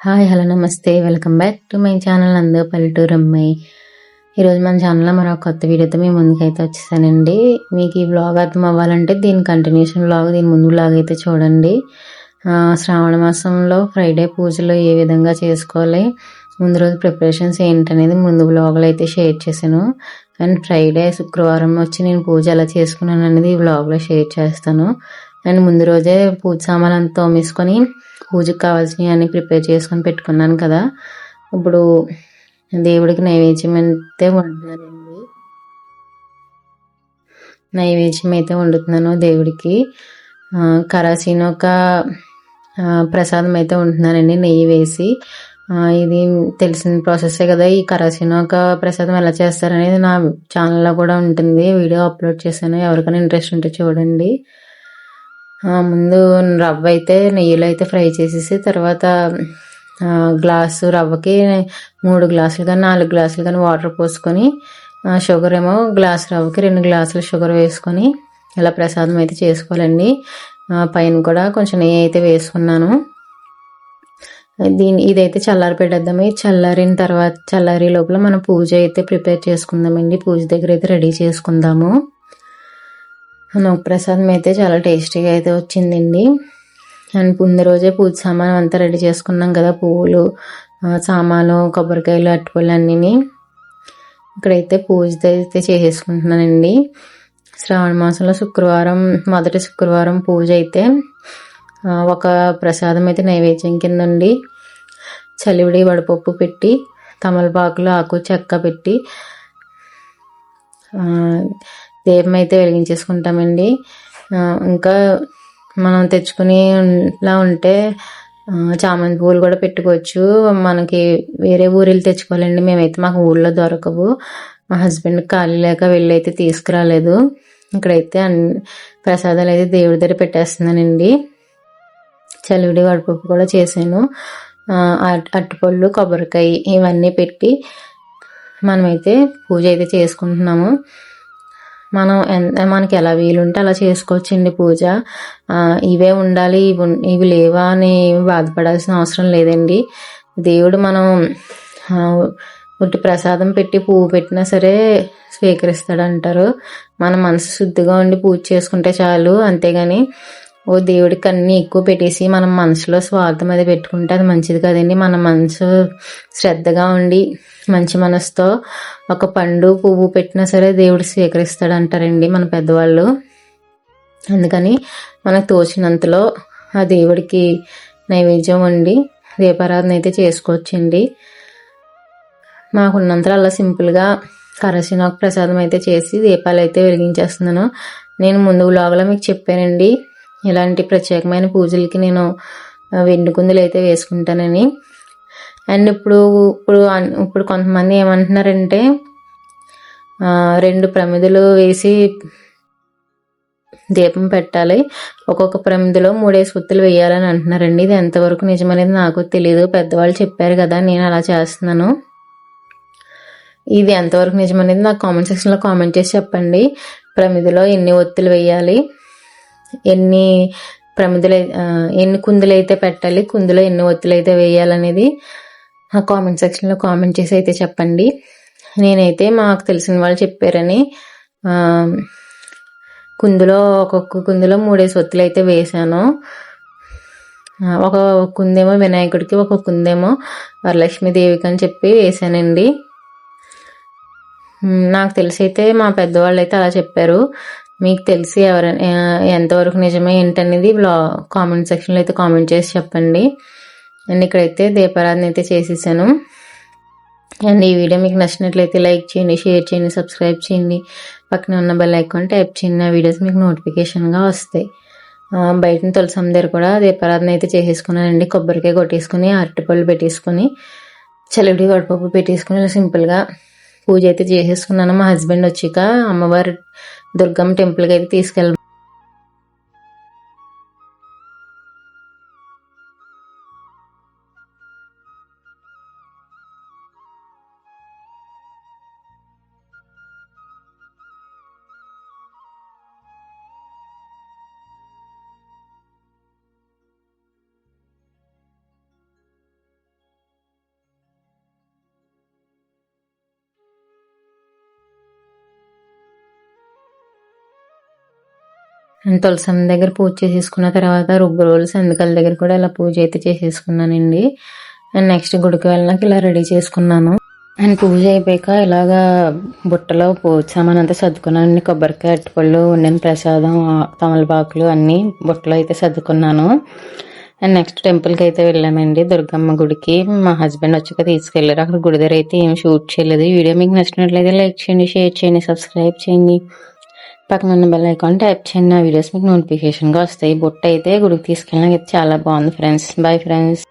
Hi hello నమస్తే. Welcome back to my channel అందరూ పల్లెటూరు అమ్మాయి ఈరోజు మన ఛానల్లో మరో కొత్త వీడియోతో మేము ముందుకైతే వచ్చేసానండి. మీకు ఈ వ్లాగ్ అర్థం అవ్వాలంటే దీని కంటిన్యూషన్ బ్లాగ్ దీని ముందు బ్లాగ్ అయితే చూడండి. శ్రావణ మాసంలో ఫ్రైడే పూజలు ఏ విధంగా చేసుకోవాలి ముందు రోజు ప్రిపరేషన్స్ ఏంటనేది ముందు బ్లాగ్లో అయితే షేర్ చేశాను. అండ్ ఫ్రైడే శుక్రవారం వచ్చి నేను పూజ ఎలా చేసుకున్నాను అనేది ఈ బ్లాగ్లో షేర్ చేస్తాను. నేను ముందు రోజే పూజ సామాన్లు అంతా తోమేసుకొని పూజకు కావాల్సినవి అన్ని ప్రిపేర్ చేసుకొని పెట్టుకున్నాను కదా. ఇప్పుడు దేవుడికి నైవేద్యం అయితే వండుతున్నానండి నైవేద్యం అయితే వండుతున్నాను దేవుడికి. కరాసీన ఒక ప్రసాదం అయితే వండుతున్నానండి నెయ్యి వేసి. ఇది తెలిసిన ప్రాసెసే కదా ఈ కరాసీన ఒక ప్రసాదం ఎలా చేస్తారనేది నా ఛానల్లో కూడా ఉంటుంది వీడియో అప్లోడ్ చేశాను ఎవరికైనా ఇంట్రెస్ట్ ఉంటే చూడండి. ముందు రవ్వ అయితే నెయ్యిలో అయితే ఫ్రై చేసేసి తర్వాత గ్లాసు రవ్వకి మూడు గ్లాసులు కానీ నాలుగు గ్లాసులు కానీ వాటర్ పోసుకొని షుగర్ ఏమో గ్లాస్ రవ్వకి రెండు గ్లాసులు షుగర్ వేసుకొని ఇలా ప్రసాదం అయితే చేసుకోవాలండి. పైన కూడా కొంచెం నెయ్యి అయితే వేసుకున్నాను. దీని ఇదైతే చల్లారి పెట్టేద్దాము. చల్లారిన తర్వాత చల్లారి లోపల మనం పూజ అయితే ప్రిపేర్ చేసుకుందామండి. పూజ దగ్గర అయితే రెడీ చేసుకుందాము. నాకు ప్రసాదం అయితే చాలా టేస్టీగా అయితే వచ్చిందండి. అండ్ ముందు రోజే పూజ సామాన్ అంతా రెడీ చేసుకున్నాం కదా పువ్వులు ఆ, సామాను కొబ్బరికాయలు అట్టుపళ్ళు అన్నీ ఇక్కడైతే పూజ అయితే చేసేసుకుంటున్నానండి. శ్రావణ మాసంలో శుక్రవారం మొదటి శుక్రవారం పూజ అయితే ఒక ప్రసాదం అయితే నైవేద్యం కింద ఉండి చలివిడి వడపప్పు పెట్టి తమలపాకులు ఆకు చెక్క పెట్టి దీపం అయితే వెలిగించేసుకుంటామండి ఇంకా మనం తెచ్చుకునేలా ఉంటే చామంతి పూలు కూడా పెట్టుకోవచ్చు. మనకి వేరే ఊరిలు తెచ్చుకోవాలండి. మేమైతే మాకు ఊళ్ళో దొరకవు. మా హస్బెండ్ ఖాళీ లేక వెళ్ళి అయితే తీసుకురాలేదు. ఇక్కడైతే అన్ని ప్రసాదాలు అయితే దేవుడి దగ్గర పెట్టేస్తున్నానండి. చలివిడి వడపప్పు కూడా చేశాను. అట్టుపళ్ళు అరటిపళ్ళు కొబ్బరికాయ ఇవన్నీ పెట్టి మనమైతే పూజ అయితే చేసుకుంటున్నాము. మనం ఎంత మనకి ఎలా వీలుంటే అలా చేసుకోవచ్చండి పూజ. ఇవే ఉండాలి ఇవి ఇవి లేవా అని బాధపడాల్సిన అవసరం లేదండి. దేవుడు మనం ఉట్టి ప్రసాదం పెట్టి పువ్వు పెట్టినా సరే స్వీకరిస్తాడు అంటారు మన మనసు శుద్ధిగా ఉండి పూజ చేసుకుంటే చాలు అంతేగాని ఓ దేవుడికి అన్నీ ఎక్కువ పెట్టేసి మనం మనసులో స్వార్థం అది పెట్టుకుంటే అది మంచిది కదండి. మన మనసు శ్రద్ధగా ఉండి మంచి మనసుతో ఒక పండు పువ్వు పెట్టినా సరే దేవుడు స్వీకరిస్తాడు అంటారండి మన పెద్దవాళ్ళు. అందుకని మనకు తోచినంతలో ఆ దేవుడికి నైవేద్యం వండి దీపారాధన అయితే చేసుకోవచ్చండి. మాకున్నంతలో అలా సింపుల్గా కరసినాకు ప్రసాదం అయితే చేసి దీపాలు అయితే వెలిగించేస్తున్నాను. నేను ముందు వ్లాగ్లో మీకు చెప్పానండి. ఇలాంటి ప్రత్యేకమైన పూజలకి నేను ఆ, వెండి కుందులు అయితే వేసుకుంటానని. అండ్ ఇప్పుడు ఇప్పుడు ఇప్పుడు కొంతమంది ఏమంటున్నారంటే రెండు ప్రమిదలు వేసి దీపం పెట్టాలి. ఒక్కొక్క ప్రమిదలో మూడేసి ఒత్తులు వేయాలని అంటున్నారండి. ఇది ఎంతవరకు నిజమనేది నాకు తెలియదు పెద్దవాళ్ళు చెప్పారు కదా నేను అలా చేస్తున్నాను. ఇది ఎంతవరకు నిజమనేది నాకు కామెంట్ సెక్షన్లో కామెంట్ చేసి చెప్పండి. ప్రమిదలో ఎన్ని ఒత్తులు వేయాలి? ఎన్ని ప్రమిదలు ఎన్ని కుందులు అయితే పెట్టాలి కుందులో ఎన్ని ఒత్తులు అయితే వేయాలనేది ఆ కామెంట్ సెక్షన్లో కామెంట్ చేసి అయితే చెప్పండి. నేనైతే మాకు తెలిసిన వాళ్ళు చెప్పారని కుందులో ఒక్కొక్క కుందులో మూడేసి ఒత్తులు అయితే వేశాను ఒక కుందేమో వినాయకుడికి ఒక కుందేమో వరలక్ష్మీదేవికి అని చెప్పి వేశానండి. నాకు తెలిసి అయితే మా పెద్దవాళ్ళు అయితే అలా చెప్పారు. మీకు తెలిసి ఎవరైనా ఎంతవరకు నిజమే ఏంటనేది బ్లా కామెంట్ సెక్షన్లో అయితే కామెంట్ చేసి చెప్పండి. అండ్ ఇక్కడైతే దీపారాధన అయితే చేసేసాను. అండ్ ఈ వీడియో మీకు నచ్చినట్లయితే లైక్ చేయండి షేర్ చేయండి సబ్స్క్రైబ్ చేయండి. పక్కన ఉన్న బెల్ ఐకాన్ టైప్ చేయండి నా వీడియోస్ మీకు నోటిఫికేషన్గా వస్తాయి. బయట తులసి దగ్గర కూడా దీపారాధన అయితే చేసేసుకున్నానండి. కొబ్బరికాయ కొట్టేసుకుని అరటిపళ్ళు పెట్టేసుకుని చలివిడి వడపప్పు పెట్టేసుకుని సింపుల్గా పూజ అయితే చేసేసుకున్నాను. మా హస్బెండ్ వచ్చాక అమ్మవారి దుర్గమ్మ టెంపుల్కి అయితే తీసుకెళ్ళి తులసమ్మ దగ్గర పూజ చేసేసుకున్న తర్వాత రుబ్బురోలు సందుకల దగ్గర కూడా ఇలా పూజ అయితే చేసేసుకున్నానండి. అండ్ నెక్స్ట్ గుడికి వెళ్ళడానికి ఇలా రెడీ చేసుకున్నాను. అండ్ పూజ అయిపోయాక ఇలాగా బుట్టలో పూజ సామాన్ అంతా సర్దుకున్నాను. కొబ్బరికాయ అరటిపళ్ళు ఉండిన ప్రసాదం తమలపాకులు అన్నీ బుట్టలో అయితే సర్దుకున్నాను. అండ్ నెక్స్ట్ టెంపుల్కి అయితే వెళ్ళామండి దుర్గమ్మ గుడికి. మా హస్బెండ్ వచ్చాక తీసుకెళ్ళారు. అక్కడ గుడి దగ్గర అయితే ఏం షూట్ చేయలేదు. వీడియో మీకు నచ్చినట్లయితే లైక్ చేయండి షేర్ చేయండి సబ్స్క్రైబ్ చేయండి. పక్కన ఉన్న బెల్ ఐకాన్ టైప్ చేయండి. నా వీడియోస్ మీకు నోటిఫికేషన్గా వస్తాయి. బుట్ట అయితే గుడికి తీసుకెళ్ళడానికి చాలా బాగుంది ఫ్రెండ్స్ బాయ్ ఫ్రెండ్స్